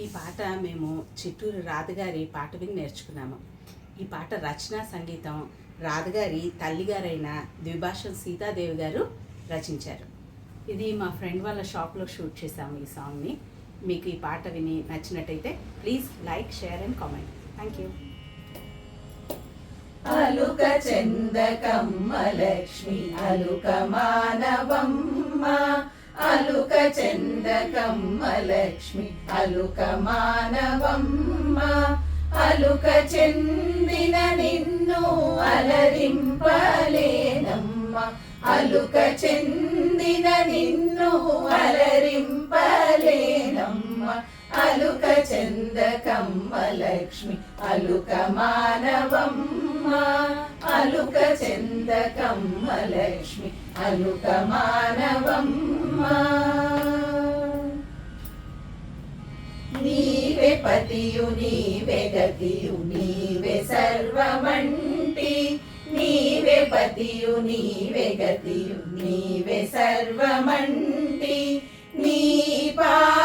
ఈ పాట మేము చిత్తూరు రాధగారి పాట విని నేర్చుకున్నాము. ఈ పాట రచన సంగీతం. రాధగారి తల్లిగారైన ద్విభాషం సీతాదేవి గారు రచించారు. ఇది మా ఫ్రెండ్ వాళ్ళ షాప్లో షూట్ చేశాము ఈ సాంగ్ని. మీకు ఈ పాట విని నచ్చినట్టయితే please like share and comment. Thank you. Aluka చందకమ్మ Lakshmi అలుక మానవమ్మ. అలుక చందకమ్మ లక్ష్మి అలుక మానవమ్మ. అలుక చెందిన నిన్ను అలరింపలేనమ్మ. అలుక చెందిన నిన్ను అలరింపలేనమ్మ. అలుక చందకమ్మ లక్ష్మి అలుక మానవమ్మ. అలుక చందకమ్మ లక్ష్మి అలుక మానవమ్మ. నీవే పతియు నీవే గతియు నీవే సర్వమంటి. నీవే పతియు నీవే గతియు నీవే సర్వమంటి. నీ పా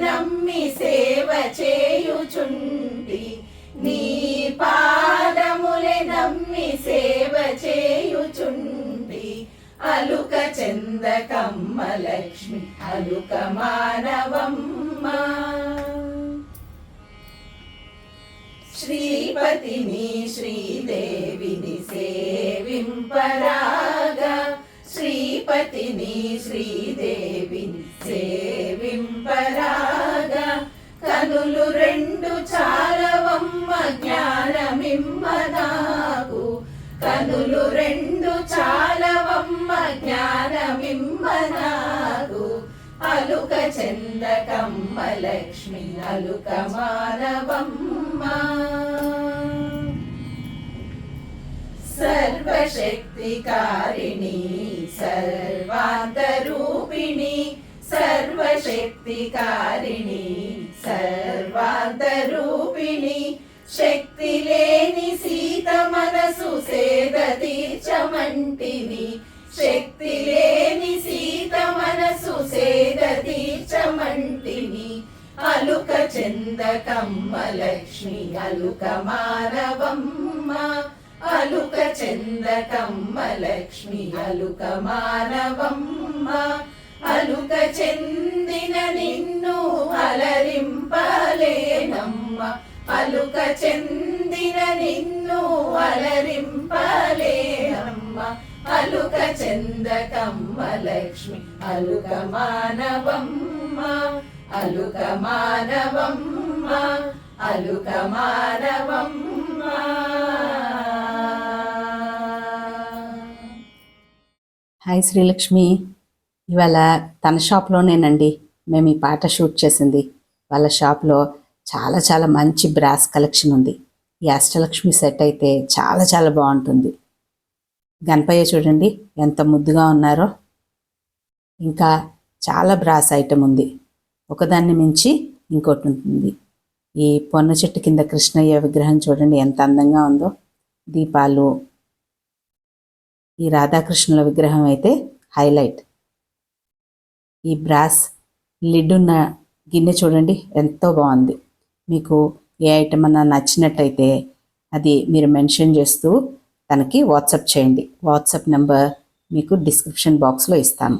నమ్మి సేవ చేయుచుండి. నీ పాదములే నమ్మి సేవ చేయుచుండి. అలుక చందకమ్మ లక్ష్మి అలుక మానవమ్మ. శ్రీపతిని శ్రీదేవిని సేవింపరాగా. శ్రీపతిని శ్రీదేవిని సేవింపరాగా కనులు రెండు చాలవమ్మ జ్ఞానమిమ్మదాకు. కనులు రెండు చాలవమ్మ జ్ఞానమిమ్మనాకు అలుక చందకమ్మ లక్ష్మి అలుక మానవమ్మ. సర్వశక్తికారిణి సర్వ సర్వశక్తికారిణి సర్వాంతరూపిణి శక్తి లేని సీత మనసు సేద తీర్చమంటిని శక్తి లేని సీత మనసు సేద తీర్చమంటిని అలుక చందకమ్మ లక్ష్మి అలుక మానవమ్మ. అలుక చందకమ్మ లక్ష్మి అలుక మానవమ్మ. అలుక చెందిన నిన్ను అలరింపలేనమ్మ. అలుక చెందిన నిన్ను అలరింపలేనమ్మ. అలుక చందకమ్మ లక్ష్మి అలుక మానవమ్మ. అలుక మానవమ్మ అలుక మానవమ్మ. హాయ్ శ్రీలక్ష్మి. ఇవాళ తన షాప్లోనేనండి మేము ఈ పాట షూట్ చేసింది. వాళ్ళ షాప్లో చాలా చాలా మంచి బ్రాస్ కలెక్షన్ ఉంది. ఈ అష్టలక్ష్మి సెట్ అయితే చాలా చాలా బాగుంటుంది. గణపయ్య చూడండి ఎంత ముద్దుగా ఉన్నారో. ఇంకా చాలా బ్రాస్ ఐటెం ఉంది. ఒకదాన్ని మించి ఇంకోటి ఉంటుంది. ఈ పొన్న చెట్టు కింద కృష్ణయ్య విగ్రహం చూడండి ఎంత అందంగా ఉందో. దీపాలు. ఈ రాధాకృష్ణుల విగ్రహం అయితే హైలైట్. ఈ బ్రాస్ లిడ్ ఉన్న గిన్నె చూడండి ఎంతో బాగుంది. మీకు ఏ ఐటమ్ అన్నా నచ్చినట్టయితే అది మీరు మెన్షన్ చేస్తూ తనకి వాట్సాప్ చేయండి. వాట్సాప్ నెంబర్ మీకు డిస్క్రిప్షన్ బాక్స్లో ఇస్తాను.